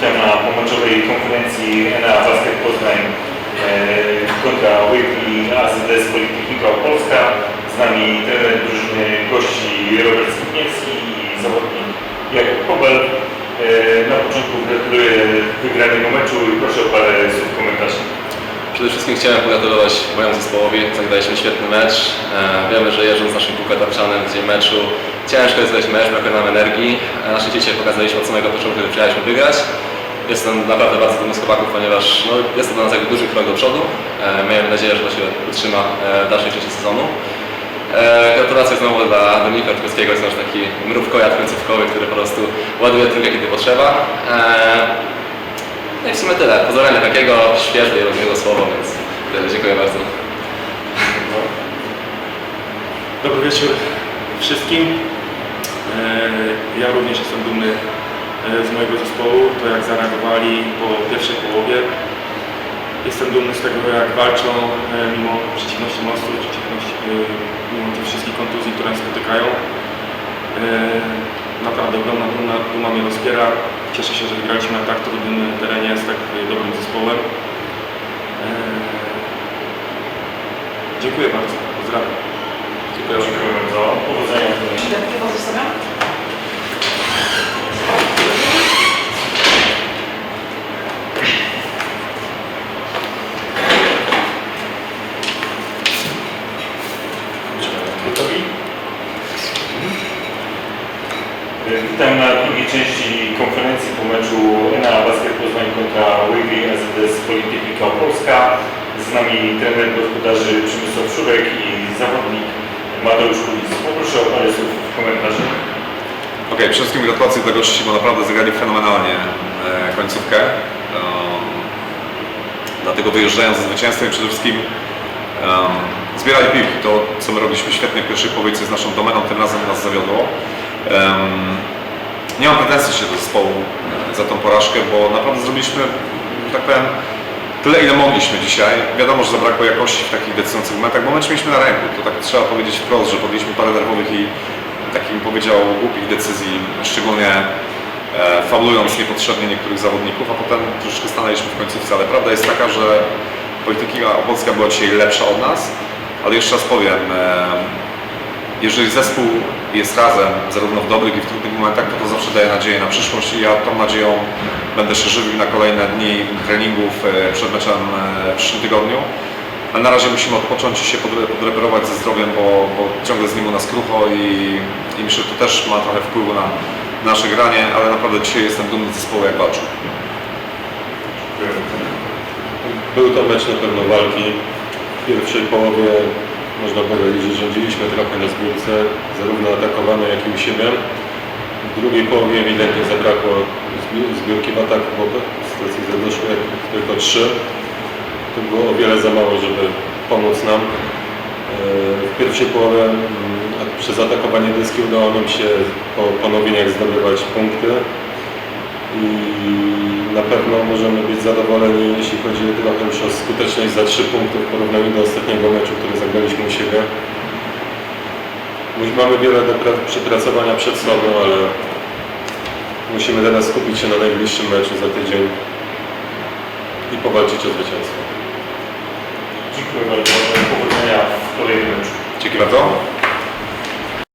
Witam na pomoczowej konferencji na Basket Poznań e, kontra Wavy AZS Politechnika Opolska. Z nami trener drużyny gości Robert Skutniewski i zawodnik Jakub Kobel. E, Na początku gratuluję wygranego meczu i proszę o parę słów komentarzy. Przede wszystkim chciałem pogratulować mojemu zespołowi. Zagraliśmy świetny mecz. E, wiemy, że jeżdżąc naszym półkatarszanem w dzień meczu ciężko jest grać mecz, brakuje nam energii. E, na szczycie pokazaliśmy od samego początku, że przyjechaliśmy wygrać. Jestem naprawdę bardzo dumny z chłopaków, ponieważ no, jest to dla nas duży krok do przodu. E, miejmy nadzieję, że to się utrzyma e, w dalszej części sezonu. Gratulacje znowu dla Dominika Trkowskiego, jest nasz taki mrówkojad końcówkowy, który po prostu ładuje tylko kiedy potrzeba. No i w sumie tyle. Pozdrawiam takiego świeże i rozumnego słowa, więc tyle. dziękuję bardzo. Dobry wieczór wszystkim. E, Ja również jestem dumny e, z mojego zespołu, to jak zareagowali po pierwszej połowie. Jestem dumny z tego, jak walczą e, mimo przeciwności mostu, mimo tych wszystkich kontuzji, które nas spotykają. Naprawdę ogromna duma, duma mnie rozpiera. Cieszę się, że wygraliśmy na tak trudnym terenie z tak dobrym zespołem. E, Dziękuję bardzo. Pozdrawiam. Dziękuję bardzo. Powodzenia w turnieju. Witam na drugiej części konferencji po meczu na Basket Poznań kontra Wavy AZS Politechnika Opolska. Z nami trener gospodarzy Przemysław Szurek i zawodnik Mateusz Kulis. Poproszę o parę słów komentarzy. Okej, przede wszystkim gratulacje dla gości, bo naprawdę zagrali fenomenalnie e, końcówkę. Um, dlatego wyjeżdżając ze zwycięstwem przede wszystkim um, zbierali piłki. To, co my robiliśmy świetnie w pierwszej połowie z naszą domeną, tym razem nas zawiodło. Nie mam pretensji się do zespołu e, za tą porażkę, bo naprawdę zrobiliśmy, tak powiem, tyle ile mogliśmy dzisiaj. Wiadomo, że zabrakło jakości w takich decydujących momentach, bo mecz mieliśmy na ręku. To tak trzeba powiedzieć wprost, że podjęliśmy parę nerwowych i takich powiedział głupich decyzji, szczególnie e, niepotrzebnie niektórych zawodników, a potem troszeczkę stanęliśmy w końcówce, ale prawda jest taka, że polityka opolska była dzisiaj lepsza od nas, ale jeszcze raz powiem, e, jeżeli zespół jest razem, zarówno w dobrych i w trudnych momentach, to to zawsze daje nadzieję na przyszłość i ja tą nadzieją będę się żywił na kolejne dni treningów e, przed meczem e, w przyszłym tygodniu. Ale na razie musimy odpocząć i się podre- podreperować ze zdrowiem, bo, bo ciągle z nim u nas krucho i, i myślę, że to też ma trochę wpływu na nasze granie, ale naprawdę dzisiaj jestem dumny z zespołu jak walczył. Był to mecz na pewno walki. W pierwszej połowie można powiedzieć, że rządziliśmy trochę na zbiórce, zarówno atakowanej, jak i u siebie. W drugiej połowie ewidentnie zabrakło zbi- zbiórki w ataku, bo z decyzji doszło jak tylko trzy. To było o wiele za mało, żeby pomóc nam. E, W pierwszej połowie mm, przez atakowanie dyski udało nam się po ponowieniach zdobywać punkty i na pewno możemy być zadowoleni, jeśli chodzi o skuteczność za 3 punkty w porównaniu do ostatniego meczu, który zagraliśmy u siebie. Już Mamy wiele do pra- przepracowania przed sobą, ale musimy teraz skupić się na najbliższym meczu za tydzień i powalczyć o zwycięstwo. Dziękuję bardzo. Powodzenia w kolejnym meczu. Dzięki bardzo.